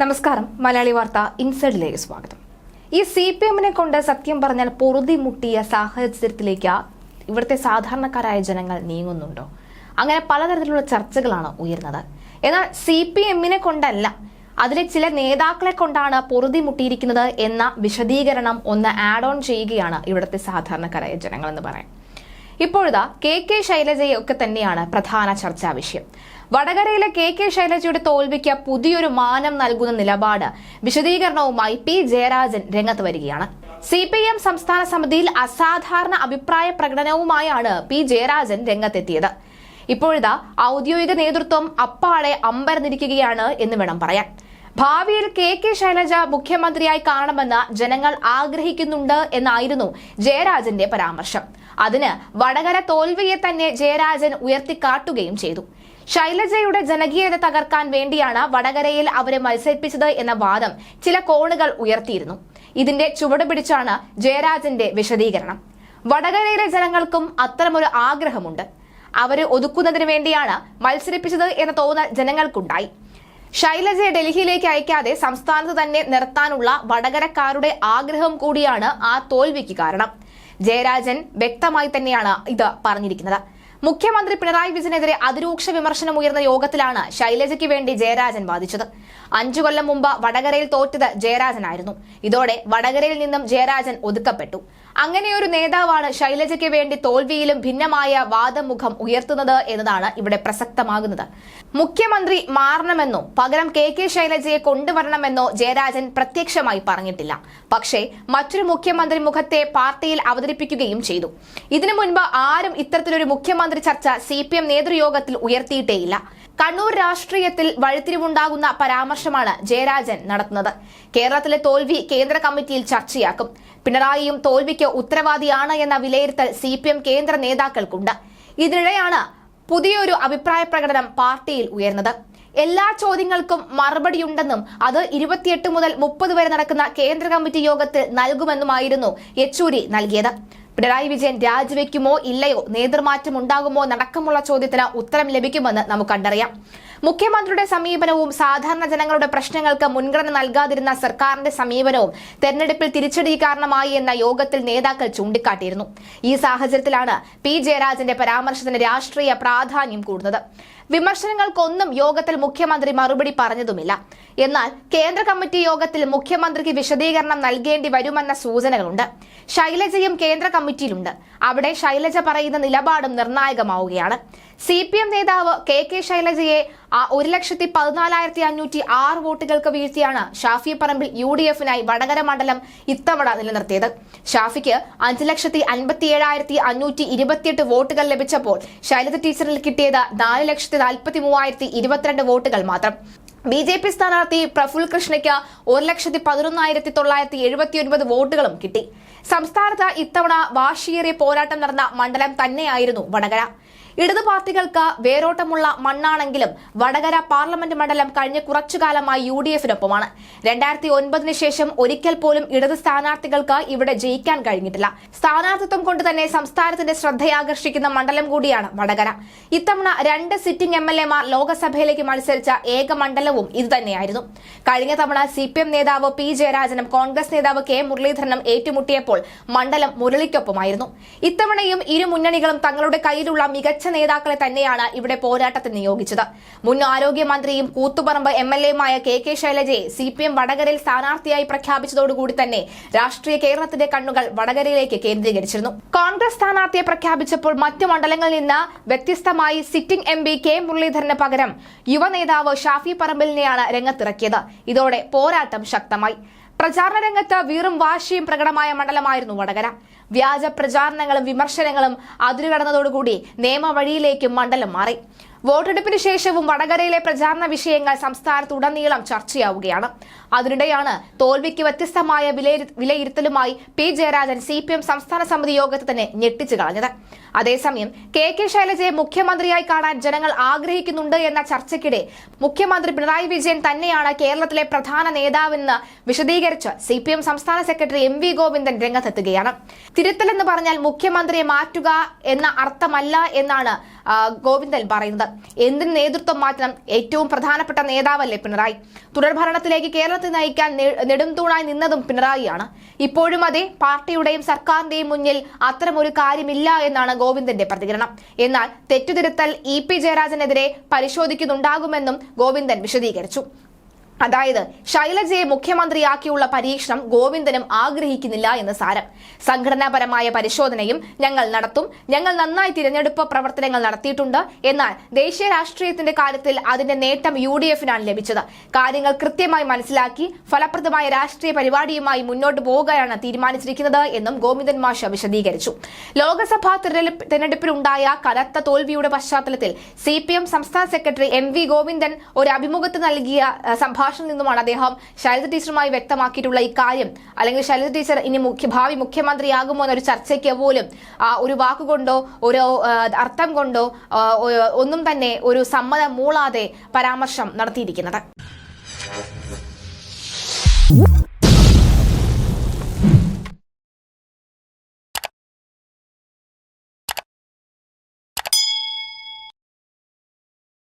നമസ്കാരം. മലയാളി വാർത്ത ഇൻസൈഡിലേക്ക് സ്വാഗതം. ഈ സി പി എമ്മിനെ കൊണ്ട് സത്യം പറഞ്ഞാൽ പൊറുതി മുട്ടിയ സാഹചര്യത്തിലേക്ക് ഇവിടുത്തെ സാധാരണക്കാരായ ജനങ്ങൾ നീങ്ങുന്നുണ്ടോ? അങ്ങനെ പലതരത്തിലുള്ള ചർച്ചകളാണ് ഉയർന്നത് എന്നാൽ സി പി എമ്മിനെ കൊണ്ടല്ല അതിലെ ചില നേതാക്കളെ കൊണ്ടാണ് പൊറുതി മുട്ടിയിരിക്കുന്നത് എന്ന വിശദീകരണം ഒന്ന് ആഡ് ഓൺ ചെയ്യുകയാണ് ഇവിടുത്തെ സാധാരണക്കാരായ ജനങ്ങൾ എന്ന് പറയാം. ഇപ്പോഴിതാ കെ കെ ശൈലജയൊക്കെ തന്നെയാണ് പ്രധാന ചർച്ചാ വിഷയം. വടകരയിലെ കെ കെ ശൈലജയുടെ തോൽവിക്ക് പുതിയൊരു മാനം നൽകുന്ന നിലപാട് വിശദീകരണവുമായി പി ജയരാജൻ രംഗത്ത് വരികയാണ്. സി പി എം സംസ്ഥാന സമിതിയിൽ അസാധാരണ അഭിപ്രായ പ്രകടനവുമായാണ് പി ജയരാജൻ രംഗത്തെത്തിയത്. ഇപ്പോഴിതാ ഔദ്യോഗിക നേതൃത്വം അപ്പാടെ അമ്പരന്നിരിക്കുകയാണ് എന്ന് വേണം പറയാൻ. ഭാവിയിൽ കെ കെ ശൈലജ മുഖ്യമന്ത്രിയായി കാണുമെന്ന് ജനങ്ങൾ ആഗ്രഹിക്കുന്നുണ്ട് എന്നായിരുന്നു ജയരാജന്റെ പരാമർശം. അതിന് വടകര തോൽവിയെ തന്നെ ജയരാജൻ ഉയർത്തിക്കാട്ടുകയും ചെയ്തു. ശൈലജയുടെ ജനകീയത തകർക്കാൻ വേണ്ടിയാണ് വടകരയിൽ അവരെ മത്സരിപ്പിച്ചത് എന്ന വാദം ചില കോണുകൾ ഉയർത്തിയിരുന്നു. ഇതിന്റെ ചുവടുപിടിച്ചാണ് ജയരാജന്റെ വിശദീകരണം. വടകരയിലെ ജനങ്ങൾക്കും അത്തരമൊരു ആഗ്രഹമുണ്ട്. അവരെ ഒതുക്കുന്നതിന് വേണ്ടിയാണ് മത്സരിപ്പിച്ചത് എന്ന തോന്നൽ ജനങ്ങൾക്കുണ്ടായി. ശൈലജയെ ഡൽഹിയിലേക്ക് അയക്കാതെ സംസ്ഥാനത്ത് തന്നെ നിർത്താനുള്ള വടകരക്കാരുടെ ആഗ്രഹം കൂടിയാണ് ആ തോൽവിക്ക് കാരണം. ജയരാജൻ വ്യക്തമായി തന്നെയാണ് ഇത് പറഞ്ഞിരിക്കുന്നത്. മുഖ്യമന്ത്രി പിണറായി വിജയനെതിരെ അതിരൂക്ഷ വിമർശനം ഉയർന്ന യോഗത്തിലാണ് ശൈലജയ്ക്ക് വേണ്ടി ജയരാജൻ വാദിച്ചത്. അഞ്ചു കൊല്ലം മുമ്പ് വടകരയിൽ തോറ്റത് ജയരാജനായിരുന്നു. ഇതോടെ വടകരയിൽ നിന്നും ജയരാജൻ ഒതുക്കപ്പെട്ടു. അങ്ങനെയൊരു നേതാവാണ് ശൈലജയ്ക്ക് വേണ്ടി തോൽവിയിലും ഭിന്നമായ വാദമുഖം ഉയർത്തുന്നത് എന്നതാണ് ഇവിടെ പ്രസക്തമാകുന്നത്. മുഖ്യമന്ത്രി മാറണമെന്നോ പകരം കെ കെ ശൈലജയെ കൊണ്ടുവരണമെന്നോ ജയരാജൻ പ്രത്യക്ഷമായി പറഞ്ഞിട്ടില്ല. പക്ഷേ മറ്റൊരു മുഖ്യമന്ത്രി മുഖത്തെ പാർട്ടിയിൽ അവതരിപ്പിക്കുകയും ചെയ്തു. ഇതിനു മുൻപ് ആരും ഇത്തരത്തിലൊരു മുഖ്യമന്ത്രി ചർച്ച സി പി എം നേതൃയോഗത്തിൽ ഉയർത്തിയിട്ടേയില്ല. കണ്ണൂർ രാഷ്ട്രീയത്തിൽ വഴിത്തിരിവുണ്ടാകുന്ന പരാമർശമാണ് ജയരാജൻ നടത്തുന്നത്. കേരളത്തിലെ തോൽവി കേന്ദ്ര കമ്മിറ്റിയിൽ ചർച്ചയാക്കും. പിണറായിയും തോൽവിക്ക് ഉത്തരവാദിയാണ് എന്ന വിലയിരുത്തൽ സി പി എം കേന്ദ്ര നേതാക്കൾക്കുണ്ട്. ഇതിനിടെയാണ് പുതിയൊരു അഭിപ്രായ പ്രകടനം പാർട്ടിയിൽ ഉയർന്നത്. എല്ലാ ചോദ്യങ്ങൾക്കും മറുപടിയുണ്ടെന്നും അത് ഇരുപത്തിയെട്ട് മുതൽ മുപ്പത് വരെ നടക്കുന്ന കേന്ദ്ര കമ്മിറ്റി യോഗത്തിൽ നൽകുമെന്നുമായിരുന്നു യെച്ചൂരി നൽകിയത്. പിണറായി വിജയൻ രാജിവെക്കുമോ ഇല്ലയോ? നേതൃമാറ്റം ഉണ്ടാകുമോ? നടക്കമുള്ള ചോദ്യത്തിന് ഉത്തരം ലഭിക്കുമെന്ന് നമുക്ക് കണ്ടറിയാം. മുഖ്യമന്ത്രിയുടെ സമീപനവും സാധാരണ ജനങ്ങളുടെ പ്രശ്നങ്ങൾക്ക് മുൻഗണന നൽകാതിരുന്ന സർക്കാരിന്റെ സമീപനവും തെരഞ്ഞെടുപ്പിൽ തിരിച്ചടി കാരണമായി എന്ന യോഗത്തിൽ നേതാക്കൾ ചൂണ്ടിക്കാട്ടിയിരുന്നു. ഈ സാഹചര്യത്തിലാണ് പി ജയരാജന്റെ പരാമർശത്തിന് രാഷ്ട്രീയ പ്രാധാന്യം കൂടുന്നത്. വിമർശനങ്ങൾക്കൊന്നും യോഗത്തിൽ മുഖ്യമന്ത്രി മറുപടി പറഞ്ഞതുമില്ല. എന്നാൽ കേന്ദ്ര കമ്മിറ്റി യോഗത്തിൽ മുഖ്യമന്ത്രിക്ക് വിശദീകരണം നൽകേണ്ടി വരുമെന്ന സൂചനകളുണ്ട്. ശൈലജയും കേന്ദ്ര കമ്മിറ്റിയിലുണ്ട്. അവിടെ ശൈലജ പറയുന്ന നിലപാടും നിർണായകമാവുകയാണ്. സി പി എം നേതാവ് കെ കെ ശൈലജയെ ഒരു ലക്ഷത്തി പതിനാലായിരത്തി അഞ്ഞൂറ്റി ആറ് വോട്ടുകൾക്ക് വീഴ്ത്തിയാണ് ഷാഫി പറമ്പിൽ യു ഡി എഫിനായി വടകര മണ്ഡലം ഇത്തവണ നിലനിർത്തിയത്. ഷാഫിക്ക് അഞ്ച് ലക്ഷത്തി അൻപത്തി ഏഴായിരത്തി അഞ്ഞൂറ്റി ഇരുപത്തിയെട്ട് വോട്ടുകൾ ലഭിച്ചപ്പോൾ ശൈലജ ടീച്ചറിൽ കിട്ടിയത് നാല് ലക്ഷത്തി നാൽപ്പത്തി മൂവായിരത്തി ഇരുപത്തിരണ്ട് വോട്ടുകൾ മാത്രം. ബി ജെ പി സ്ഥാനാർത്ഥി പ്രഫുൽ കൃഷ്ണയ്ക്ക് ഒരു ലക്ഷത്തി പതിനൊന്നായിരത്തി തൊള്ളായിരത്തി എഴുപത്തി ഒൻപത് വോട്ടുകളും കിട്ടി. സംസ്ഥാനത്ത് ഇത്തവണ വാശിയേറിയ പോരാട്ടം നടന്ന മണ്ഡലം തന്നെയായിരുന്നു വടകര. ഇടതു പാർട്ടികൾക്ക് വേരോട്ടമുള്ള മണ്ണാണെങ്കിലും വടകര പാർലമെന്റ് മണ്ഡലം കഴിഞ്ഞ കുറച്ചുകാലമായി യു ഡി എഫിനൊപ്പമാണ് രണ്ടായിരത്തി ഒൻപതിന് ശേഷം ഒരിക്കൽ പോലും ഇടത് സ്ഥാനാർത്ഥികൾക്ക് ഇവിടെ ജയിക്കാൻ കഴിഞ്ഞിട്ടില്ല. സ്ഥാനാർത്ഥിത്വം കൊണ്ട് തന്നെ സംസ്ഥാനത്തിന്റെ ശ്രദ്ധയാകർഷിക്കുന്ന മണ്ഡലം കൂടിയാണ് വടകര. ഇത്തവണ രണ്ട് സിറ്റിംഗ് എം എൽ എമാർ ലോകസഭയിലേക്ക് മത്സരിച്ച ഏക മണ്ഡലവും ഇതുതന്നെയായിരുന്നു. കഴിഞ്ഞ തവണ സി പി എം നേതാവ് പി ജയരാജനും കോൺഗ്രസ് നേതാവ് കെ മുരളീധരനും ഏറ്റുമുട്ടിയപ്പോൾ മണ്ഡലം മുരളിക്കൊപ്പമായിരുന്നു. ഇത്തവണയും ഇരു മുന്നണികളും തങ്ങളുടെ കയ്യിലുള്ള മികച്ച നേതാക്കളെ തന്നെയാണ് ഇവിടെ പോരാട്ടത്തിന് നിയോഗിച്ചത്. മുൻ ആരോഗ്യമന്ത്രിയും കൂത്തുപറമ്പ് എം എൽ എയുമായ കെ കെ ശൈലജയെ സി പി എം വടകരയിൽ സ്ഥാനാർത്ഥിയായി പ്രഖ്യാപിച്ചതോടുകൂടി തന്നെ രാഷ്ട്രീയ കേരളത്തിന്റെ കണ്ണുകൾ വടകരയിലേക്ക് കേന്ദ്രീകരിച്ചിരുന്നു. കോൺഗ്രസ് സ്ഥാനാർത്ഥിയെ പ്രഖ്യാപിച്ചപ്പോൾ മറ്റു മണ്ഡലങ്ങളിൽ നിന്ന് വ്യത്യസ്തമായി സിറ്റിംഗ് എം പി കെ മുരളീധരന് പകരം യുവനേതാവ് ഷാഫി പറമ്പിലിനെയാണ് രംഗത്തിറക്കിയത്. ഇതോടെ പോരാട്ടം ശക്തമായി. പ്രചാരണ രംഗത്ത് വീറും വാശിയും പ്രകടമായ മണ്ഡലമായിരുന്നു വടകര. വ്യാജ പ്രചാരണങ്ങളും വിമർശനങ്ങളും അതിരുകടന്നതോടുകൂടി നിയമവഴിയിലേക്ക് മണ്ഡലം മാറി. വോട്ടെടുപ്പിന് ശേഷവും വടകരയിലെ പ്രചാരണ വിഷയങ്ങൾ സംസ്ഥാനത്തുടനീളം ചർച്ചയാവുകയാണ്. അതിനിടെയാണ് തോൽവിക്ക് വ്യത്യസ്തമായ വിലയിരുത്തലുമായി P Jayarajan C P M സംസ്ഥാന സമിതി യോഗത്തെ തന്നെ ഞെട്ടിച്ചു കളഞ്ഞത്. അതേസമയം കെ കെ ശൈലജയെ മുഖ്യമന്ത്രിയായി കാണാൻ ജനങ്ങൾ ആഗ്രഹിക്കുന്നുണ്ട് എന്ന ചർച്ചയ്ക്കിടെ മുഖ്യമന്ത്രി പിണറായി വിജയൻ തന്നെയാണ് കേരളത്തിലെ പ്രധാന നേതാവെന്ന് വിശദീകരിച്ച് സി പി എം സംസ്ഥാന സെക്രട്ടറി എം വി ഗോവിന്ദൻ രംഗത്തെത്തുകയാണ്. തിരുത്തലെന്ന് പറഞ്ഞാൽ മുഖ്യമന്ത്രിയെ മാറ്റുക എന്ന അർത്ഥമല്ല എന്നാണ് ഗോവിന്ദൻ പറയുന്നത്. എന്തിന് നേതൃത്വം മാറ്റണം? ഏറ്റവും പ്രധാനപ്പെട്ട നേതാവല്ലേ പിണറായി? തുടർഭരണത്തിലേക്ക് കേരളത്തെ നയിക്കാൻ നെടുംതൂണായി നിന്നതും പിണറായിയാണ്. ഇപ്പോഴും അതെ പാർട്ടിയുടെയും സർക്കാരിന്റെയും മുന്നിൽ അത്തരമൊരു കാര്യമില്ല എന്നാണ് ഗോവിന്ദന്റെ പ്രതികരണം. എന്നാൽ തെറ്റുതിരുത്തൽ ഇ പി ജയരാജനെതിരെ പരിശോധിക്കുന്നുണ്ടാകുമെന്നും ഗോവിന്ദൻ വിശദീകരിച്ചു. അതായത് ശൈലജയെ മുഖ്യമന്ത്രിയാക്കിയുള്ള പരീക്ഷണം ഗോവിന്ദനും ആഗ്രഹിക്കുന്നില്ല എന്ന് സാരം. സംഘടനാപരമായ പരിശോധനയും ഞങ്ങൾ നടത്തും. ഞങ്ങൾ നന്നായി തിരഞ്ഞെടുപ്പ് പ്രവർത്തനങ്ങൾ നടത്തിയിട്ടുണ്ട്. എന്നാൽ ദേശീയ രാഷ്ട്രീയത്തിന്റെ കാര്യത്തിൽ അതിന്റെ നേട്ടം യു ഡി എഫിനാണ് ലഭിച്ചത്. കാര്യങ്ങൾ കൃത്യമായി മനസ്സിലാക്കി ഫലപ്രദമായ രാഷ്ട്രീയ പരിപാടിയുമായി മുന്നോട്ട് പോകാനാണ് തീരുമാനിച്ചിരിക്കുന്നത് എന്നും ഗോവിന്ദൻ മാഷ വിശദീകരിച്ചു. ലോക്സഭാ തിരഞ്ഞെടുപ്പ് തിരഞ്ഞെടുപ്പിലുണ്ടായ കനത്ത തോൽവിയുടെ പശ്ചാത്തലത്തിൽ സി സംസ്ഥാന സെക്രട്ടറി എം വി ഗോവിന്ദൻ ഒരു അഭിമുഖത്ത് നൽകിയ അഹ്, സംഭാഷണത്തിൽ നിന്നുമാണ് അദ്ദേഹം ശൈലജ ടീച്ചറുമായി വ്യക്തമാക്കിയിട്ടുള്ള ഇക്കാര്യം അല്ലെങ്കിൽ ശൈലജ ടീച്ചർ ഇനി മുഖ്യ ഭാവി മുഖ്യമന്ത്രിയാകുമോ എന്നൊരു ചർച്ചയ്ക്ക് പോലും ഒരു വാക്കുകൊണ്ടോ ഒരു അർത്ഥം കൊണ്ടോ ഒന്നും തന്നെ ഒരു സമ്മതം മൂളാതെ പരാമർശം നടത്തിയിരിക്കുന്നത്.